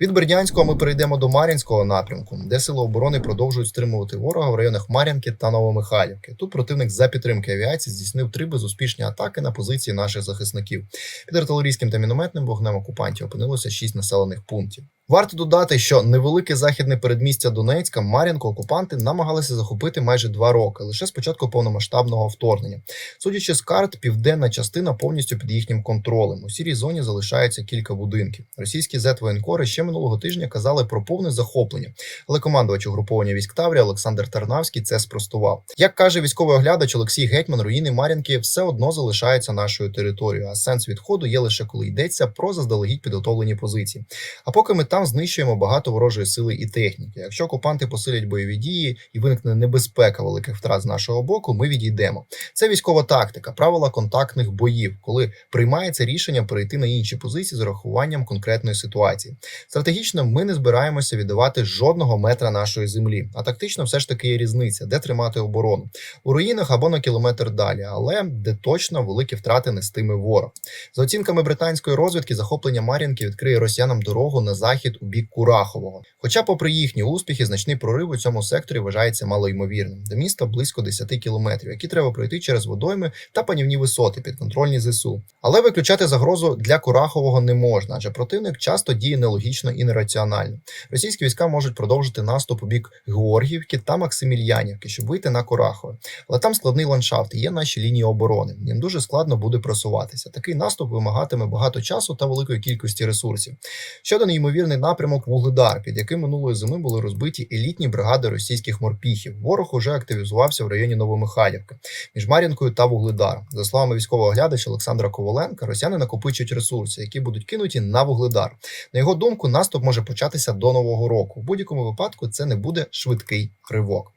Від Бердянського ми перейдемо до Мар'їнського напрямку, де сили оборони продовжують стримувати ворога в районах Мар'янки та Новомихайлівки. Тут противник за підтримки авіації здійснив три безуспішні атаки на позиції наших захисників. Під артилерійським та мінометним вогнем окупантів опинилося шість населених пунктів. Варто додати, що невелике західне передмістя Донецька, Мар'їнку окупанти намагалися захопити майже два роки, лише з початку повномасштабного вторгнення. Судячи з карт, південна частина повністю під їхнім контролем. У сірій зоні залишається кілька будинків. Російські зет-воєнкори ще минулого тижня казали про повне захоплення, але командувач угруповання військ Таврія Олександр Тарнавський це спростував. Як каже військовий оглядач Олексій Гетьман, руїни Мар'їнки все одно залишаються нашою територією. А сенс відходу є лише коли йдеться про заздалегідь підготовлені позиції. А поки ми там знищуємо багато ворожої сили і техніки. Якщо окупанти посилять бойові дії і виникне небезпека великих втрат з нашого боку, ми відійдемо. Це військова тактика, правила контактних боїв, коли приймається рішення перейти на інші позиції з урахуванням конкретної ситуації. Стратегічно ми не збираємося віддавати жодного метра нашої землі. А тактично все ж таки є різниця, де тримати оборону у руїнах або на кілометр далі, але де точно великі втрати нестиме ворог. За оцінками британської розвідки, захоплення Мар'їнки відкриє росіянам дорогу на захід у бік Курахового. Хоча, попри їхні успіхи, значний прорив у цьому секторі вважається малоймовірним. До міста близько 10 кілометрів, які треба пройти через водойми та панівні висоти підконтрольні ЗСУ. Але виключати загрозу для Курахового не можна, адже противник часто діє нелогічно і нераціонально. Російські війська можуть продовжити наступ у бік Георгіївки та Максимільянівки, щоб вийти на Курахове. Але там складний ландшафт і є наші лінії оборони. Їм дуже складно буде просуватися. Такий наступ вимагатиме багато часу та великої кількості ресурсів. Ще один ймовірний напрямок Вугледар, під яким минулої зими були розбиті елітні бригади російських морпіхів. Ворог уже активізувався в районі Новомихайлівки між Мар'їнкою та Вугледаром. За словами військового оглядача Олександра Коваленка, росіяни накопичують ресурси, які будуть кинуті на Вугледар. На його думку, наступ може початися до нового року. В будь-якому випадку це не буде швидкий ривок.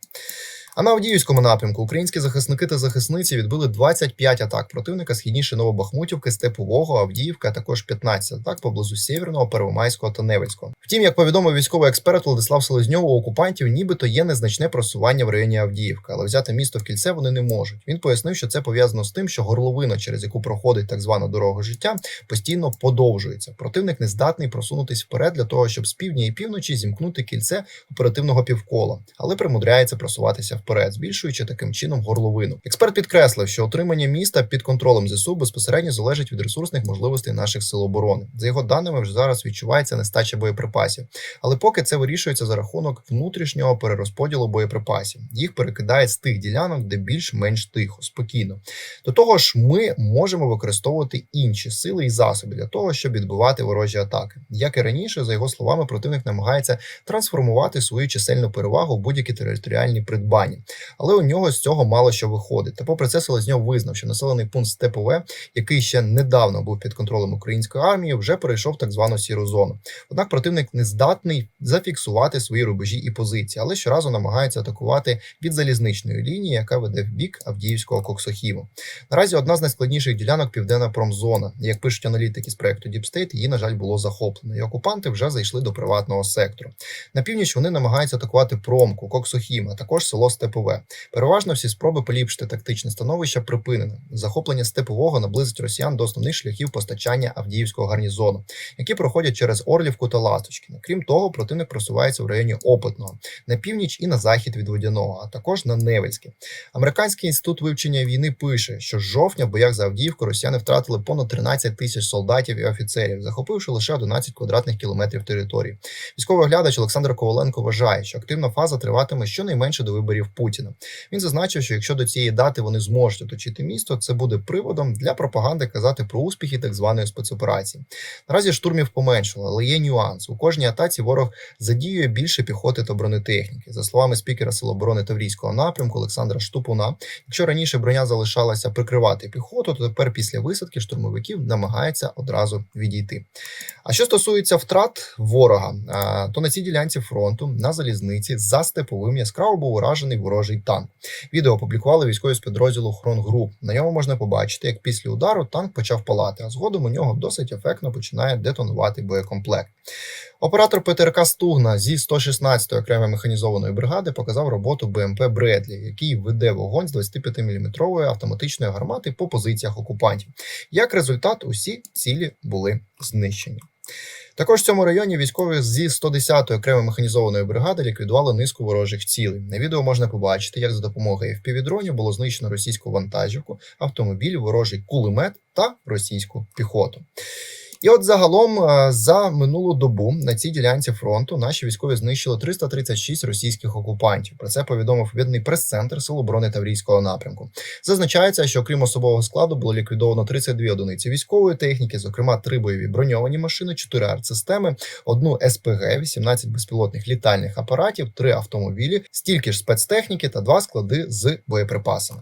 А на Авдіївському напрямку українські захисники та захисниці відбили 25 атак противника східніше Новобахмутівки, Степового, Авдіївка, а також 15 атак поблизу Сєвєрного, Первомайського та Невельського. Втім, як повідомив військовий експерт Владислав Селезньов, у окупантів нібито є незначне просування в районі Авдіївка, але взяти місто в кільце вони не можуть. Він пояснив, що це пов'язано з тим, що горловина, через яку проходить так звана дорога життя, постійно подовжується. Противник не здатний просунутись вперед для того, щоб з півдня і півночі зімкнути кільце оперативного півкола, але примудряється просуватися вперед, збільшуючи таким чином горловину. Експерт підкреслив, що отримання міста під контролем ЗСУ безпосередньо залежить від ресурсних можливостей наших сил оборони. За його даними, вже зараз відчувається нестача боєприпасів, але поки це вирішується за рахунок внутрішнього перерозподілу боєприпасів. Їх перекидають з тих ділянок, де більш-менш тихо, спокійно. До того ж, ми можемо використовувати інші сили і засоби для того, щоб відбивати ворожі атаки. Як і раніше, за його словами, противник намагається трансформувати свою чисельну перевагу в будь-які територіальні придбання, але у нього з цього мало що виходить. Та попри це Селезньов визнав, що населений пункт Степове, який ще недавно був під контролем української армії, вже перейшов так звану сіру зону. Однак противник не здатний зафіксувати свої рубежі і позиції, але щоразу намагається атакувати від залізничної лінії, яка веде в бік Авдіївського Коксохіму. Наразі одна з найскладніших ділянок південна промзона. Як пишуть аналітики з проекту State, її, на жаль, було захоплено. І окупанти вже зайшли до приватного сектору. На північ вони намагаються атакувати промку, Коксохім, а також село Степове. Переважно всі спроби поліпшити тактичне становище припинено. Захоплення степового наблизить росіян до основних шляхів постачання Авдіївського гарнізону, які проходять через Орлівку та Ласточкіно. Крім того, противник просувається в районі Опитного на північ і на захід від Водяного, а також на Невельське. Американський інститут вивчення війни пише, що з жовтня в боях за Авдіївку росіяни втратили понад 13 тисяч солдатів і офіцерів, захопивши лише 11 квадратних кілометрів території. Військовий оглядач Олександр Коваленко вважає, що активна фаза триватиме щонайменше до виборів Путіна. Він зазначив, що якщо до цієї дати вони зможуть оточити місто, це буде приводом для пропаганди казати про успіхи так званої спецоперації. Наразі штурмів поменшало, але є нюанс. У кожній атаці ворог задіює більше піхоти та бронетехніки. За словами спікера Сил оборони Таврійського напрямку Олександра Штупуна, якщо раніше броня залишалася прикривати піхоту, то тепер після висадки штурмовиків намагається одразу відійти. А що стосується втрат ворога, то на цій ділянці фронту на залізниці за степовим яскраво був уражений ворожий танк. Відео опублікували військові з підрозділу Хронгруп. На ньому можна побачити, як після удару танк почав палати, а згодом у нього досить ефектно починає детонувати боєкомплект. Оператор ПТРК Стугна зі 116-ї окремої механізованої бригади показав роботу БМП Бредлі, який веде вогонь з 25-мм автоматичної гармати по позиціях окупантів. Як результат, усі цілі були знищені. Також в цьому районі військові зі 110-ї окремої механізованої бригади ліквідували низку ворожих цілей. На відео можна побачити, як за допомогою FPV-дронів було знищено російську вантажівку, автомобіль, ворожий кулемет та російську піхоту. І от загалом е, за минулу добу на цій ділянці фронту наші військові знищили 336 російських окупантів. Про це повідомив відний прес-центр Сил оборони Таврійського напрямку. Зазначається, що окрім особового складу було ліквідовано 32 одиниці військової техніки, зокрема три бойові броньовані машини, 4 артсистеми, одну СПГ, 18 безпілотних літальних апаратів, 3 автомобілі, стільки ж спецтехніки та два склади з боєприпасами.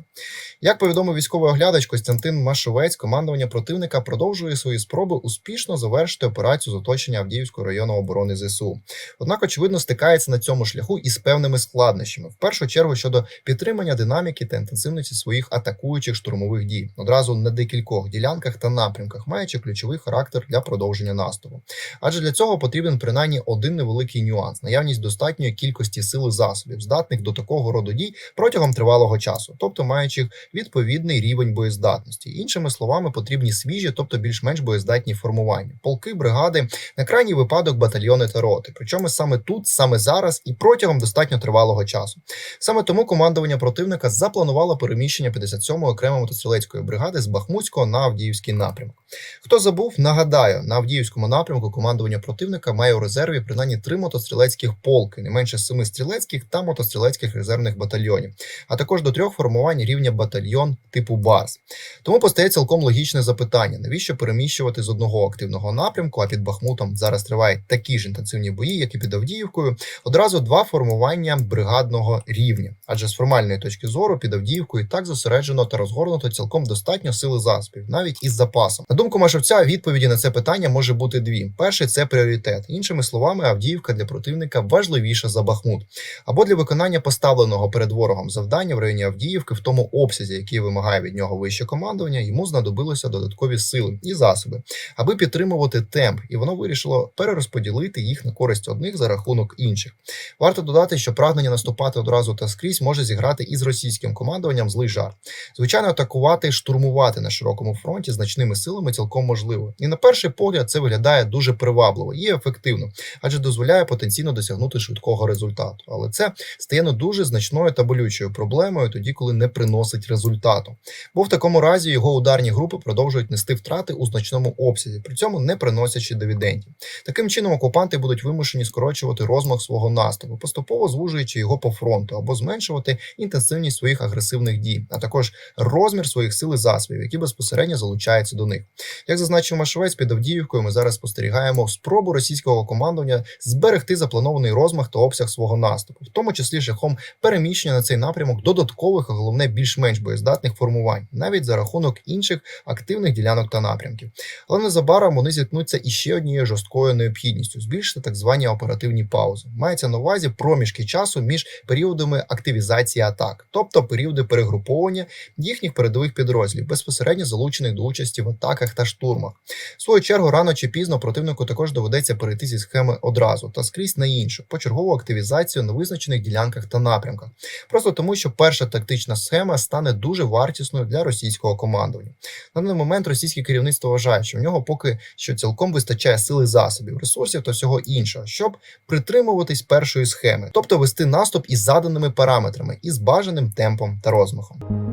Як повідомив військовий оглядач Костянтин Машовець, командування противника продовжує свої спроби успішно завершити операцію з оточення Авдіївського району оборони ЗСУ. Однак, очевидно, стикається на цьому шляху із певними складнощами. В першу чергу щодо підтримання динаміки та інтенсивності своїх атакуючих штурмових дій одразу на декількох ділянках та напрямках, маючи ключовий характер для продовження наступу. Адже для цього потрібен принаймні один невеликий нюанс: наявність достатньої кількості сил і засобів, здатних до такого роду дій протягом тривалого часу, тобто маючих відповідний рівень боєздатності. Іншими словами, потрібні свіжі, тобто більш-менш боєздатні формування, полки, бригади, на крайній випадок батальйони та роти. Причому саме тут, саме зараз і протягом достатньо тривалого часу. Саме тому командування противника запланувало переміщення 57-ї окремої мотострілецької бригади з Бахмутського на Авдіївський напрямок. Хто забув, нагадаю, на Авдіївському напрямку командування противника має у резерві принаймні три мотострілецьких полки, не менше семи стрілецьких та мотострілецьких резервних батальйонів, а також до трьох формувань рівня батальйон типу БАРС. Тому постає цілком логічне запитання: навіщо переміщувати з одного активного напрямку, а під Бахмутом зараз тривають такі ж інтенсивні бої, як і під Авдіївкою, одразу два формування бригадного рівня. Адже з формальної точки зору під Авдіївкою і так зосереджено та розгорнуто цілком достатньо сили засобів, навіть із запасом. Думку Машевця, відповіді на це питання може бути дві: перший це пріоритет. Іншими словами, Авдіївка для противника важливіша за Бахмут, або для виконання поставленого перед ворогом завдання в районі Авдіївки в тому обсязі, який вимагає від нього вище командування, йому знадобилося додаткові сили і засоби, аби підтримувати темп, і воно вирішило перерозподілити їх на користь одних за рахунок інших. Варто додати, що прагнення наступати одразу та скрізь може зіграти із російським командуванням злий жарт. Звичайно, атакувати, штурмувати на широкому фронті значними силами цілком можливо. І на перший погляд це виглядає дуже привабливо і ефективно, адже дозволяє потенційно досягнути швидкого результату. Але це стає ну, дуже значною та болючою проблемою тоді, коли не приносить результату. Бо в такому разі його ударні групи продовжують нести втрати у значному обсязі, при цьому не приносячи дивідендів. Таким чином, окупанти будуть вимушені скорочувати розмах свого наступу, поступово звужуючи його по фронту або зменшувати інтенсивність своїх агресивних дій, а також розмір своїх сил і засобів, які безпосередньо залучаються до них. Як зазначив Машовець під Авдіївкою, ми зараз спостерігаємо спробу російського командування зберегти запланований розмах та обсяг свого наступу, в тому числі шляхом переміщення на цей напрямок додаткових, а головне більш-менш боєздатних формувань, навіть за рахунок інших активних ділянок та напрямків. Але незабаром вони зіткнуться іще однією жорсткою необхідністю збільшити так звані оперативні паузи. Мається на увазі проміжки часу між періодами активізації атак, тобто періоди перегруповування їхніх передових підрозділів, безпосередньо залучених до участі в атаках та штурмах. В свою чергу, рано чи пізно противнику також доведеться перейти зі схеми одразу та скрізь на іншу, почергову активізацію на визначених ділянках та напрямках. Просто тому, що перша тактична схема стане дуже вартісною для російського командування. На даний момент російське керівництво вважає, що в нього поки що цілком вистачає сили засобів, ресурсів та всього іншого, щоб притримуватись першої схеми, тобто вести наступ із заданими параметрами і з бажаним темпом та розмахом.